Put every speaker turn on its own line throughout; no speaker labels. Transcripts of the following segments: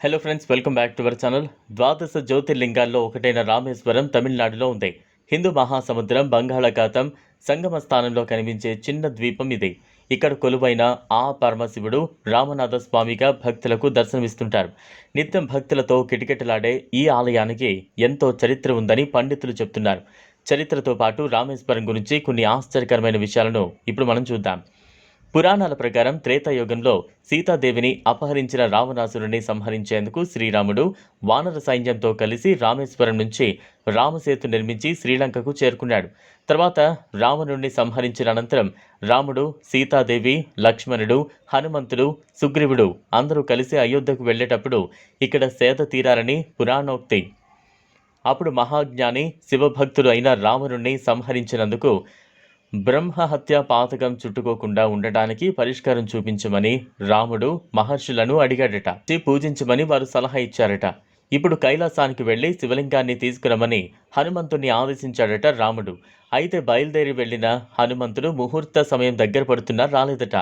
Hello friends welcome back to our channel ద్వాదశ జ్యోతిర్లింగాల్లో ఒకటైన రామేశ్వరం తమిళనాడులో ఉంది. హిందూ మహాసముద్రం బంగాళాఖాతం సంగమ స్థానంలో కనిపించే చిన్న ద్వీపం ఇది. ఇక్కడ కొలువైన ఆ పరమశివుడు రామనాథ స్వామిగా భక్తులకు దర్శనమిస్తుంటారు. నిత్యం భక్తులతో కిటకిటలాడే ఈ ఆలయానికి ఎంతో చరిత్ర ఉందని పండితులు చెప్తున్నారు. చరిత్రతో పాటు రామేశ్వరం గురించి కొన్ని ఆశ్చర్యకరమైన విషయాలను ఇప్పుడు మనం చూద్దాం. పురాణాల ప్రకారం త్రేతాయుగంలో సీతాదేవిని అపహరించిన రావణాసురుని సంహరించేందుకు శ్రీరాముడు వానర సైన్యంతో కలిసి రామేశ్వరం నుంచి రామసేతు నిర్మించి శ్రీలంకకు చేరుకున్నాడు. తర్వాత రావణుణ్ణి సంహరించిన అనంతరం రాముడు సీతాదేవి లక్ష్మణుడు హనుమంతుడు సుగ్రీవుడు అందరూ కలిసి అయోధ్యకు వెళ్ళేటప్పుడు ఇక్కడ సేద తీరారని పురాణోక్తి. అప్పుడు మహాజ్ఞాని శివభక్తుడు అయిన రావణుణ్ణి సంహరించినందుకు బ్రహ్మహత్య పాతకం చుట్టుకోకుండా ఉండటానికి పరిష్కారం చూపించమని రాముడు మహర్షులను అడిగాడట. పూజించమని వారు సలహా ఇచ్చారట. ఇప్పుడు కైలాసానికి వెళ్ళి శివలింగాన్ని తీసుకురమని హనుమంతుణ్ణి ఆదేశించాడట రాముడు. అయితే బయలుదేరి వెళ్ళిన హనుమంతుడు ముహూర్త సమయం దగ్గర పడుతున్నా రాలేదట.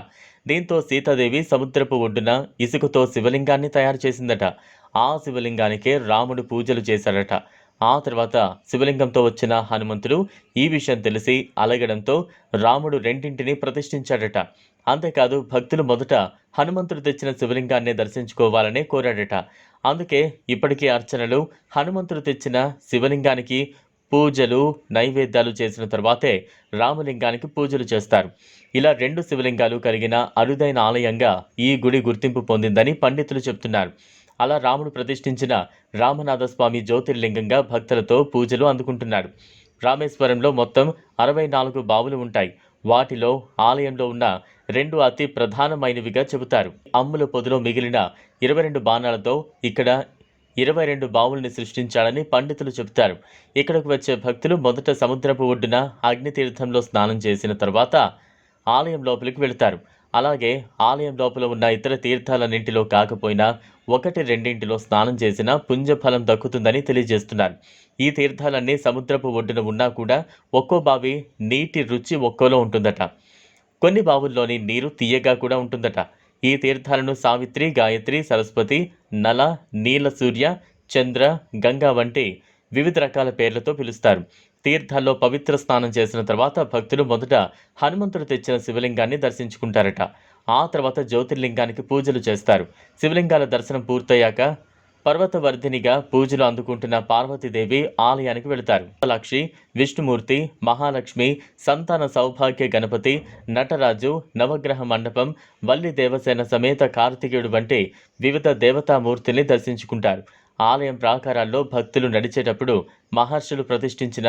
దీంతో సీతాదేవి సముద్రపు ఒడ్డున ఇసుకతో శివలింగాన్ని తయారు చేసిందట. ఆ శివలింగానికే రాముడు పూజలు చేశాడట ఆ తర్వాత శివలింగంతో వచ్చిన హనుమంతుడు ఈ విషయం తెలిసి అలగడంతో రాముడు రెండింటిని ప్రతిష్ఠించాడట. అంతేకాదు భక్తులు మొదట హనుమంతుడు తెచ్చిన శివలింగాన్ని దర్శించుకోవాలని కోరాడట. అందుకే ఇప్పటికీ అర్చనలు హనుమంతుడు తెచ్చిన శివలింగానికి పూజలు నైవేద్యాలు చేసిన తర్వాతే రామలింగానికి పూజలు చేస్తారు. ఇలా రెండు శివలింగాలు కలిగిన అరుదైన ఆలయంగా ఈ గుడి గుర్తింపు పొందిందని పండితులు చెప్తున్నారు. అలా రాముడు ప్రతిష్ఠించిన రామనాథస్వామి జ్యోతిర్లింగంగా భక్తులతో పూజలు అందుకుంటున్నాడు. రామేశ్వరంలో మొత్తం అరవై నాలుగు బావులు ఉంటాయి. వాటిలో ఆలయంలో ఉన్న రెండు అతి ప్రధానమైనవిగా చెబుతారు. అమ్ముల పొదిలో మిగిలిన ఇరవై రెండు బాణాలతో ఇక్కడ ఇరవై రెండు బావుల్ని సృష్టించాలని పండితులు చెబుతారు. ఇక్కడకు వచ్చే భక్తులు మొదట సముద్రపు ఒడ్డున అగ్నితీర్థంలో స్నానం చేసిన తర్వాత ఆలయం లోపలికి వెళతారు. అలాగే ఆలయం లోపల ఉన్న ఇతర తీర్థాలన్నింటిలో కాకపోయినా ఒకటి రెండింటిలో స్నానం చేసినా పుంజఫలం దక్కుతుందని తెలియజేస్తున్నారు. ఈ తీర్థాలన్నీ సముద్రపు ఒడ్డున ఉన్నా కూడా ఒక్కో బావి నీటి రుచి ఒక్కోలో ఉంటుందట. కొన్ని బావుల్లోని నీరు తీయగా కూడా ఉంటుందట. ఈ తీర్థాలను సావిత్రి గాయత్రి సరస్వతి నల నీల సూర్య చంద్ర గంగా వంటి వివిధ రకాల పేర్లతో పిలుస్తారు. తీర్థాల్లో పవిత్ర స్నానం చేసిన తర్వాత భక్తులు మొదట హనుమంతుడు తెచ్చిన శివలింగాన్ని దర్శించుకుంటారట. ఆ తర్వాత జ్యోతిర్లింగానికి పూజలు చేస్తారు. శివలింగాల దర్శనం పూర్తయ్యాక పర్వతవర్ధినిగా పూజలు అందుకుంటున్న పార్వతీదేవి ఆలయానికి వెళతారు. లక్ష్మి విష్ణుమూర్తి మహాలక్ష్మి సంతాన సౌభాగ్య గణపతి నటరాజు నవగ్రహ మండపం వల్లి దేవసేన సమేత కార్తికేయుడు వంటి వివిధ దేవతామూర్తిని దర్శించుకుంటారు. ఆలయం ప్రాకారాల్లో భక్తులు నడిచేటప్పుడు మహర్షులు ప్రతిష్ఠించిన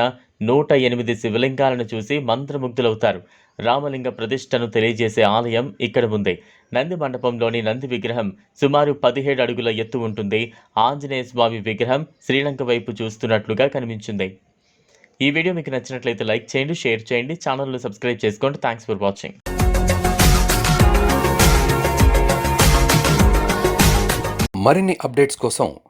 నూట ఎనిమిది శివలింగాలను చూసి మంత్రముగ్ధులవుతారు. రామలింగ ప్రతిష్టను తెలియజేసే ఆలయం ఇక్కడ ఉంది. నంది మండపంలోని నంది విగ్రహం సుమారు పదిహేడు అడుగుల ఎత్తు ఉంటుంది. ఆంజనేయ స్వామి విగ్రహం శ్రీలంక వైపు చూస్తున్నట్లుగా కనిపించింది. ఈ వీడియో మీకు నచ్చినట్లయితే లైక్ చేయండి షేర్ చేయండి ఛానల్ను సబ్స్క్రైబ్ చేసుకోండి. థ్యాంక్స్ ఫర్ వాచింగ్
మరిన్ని అప్డేట్స్ కోసం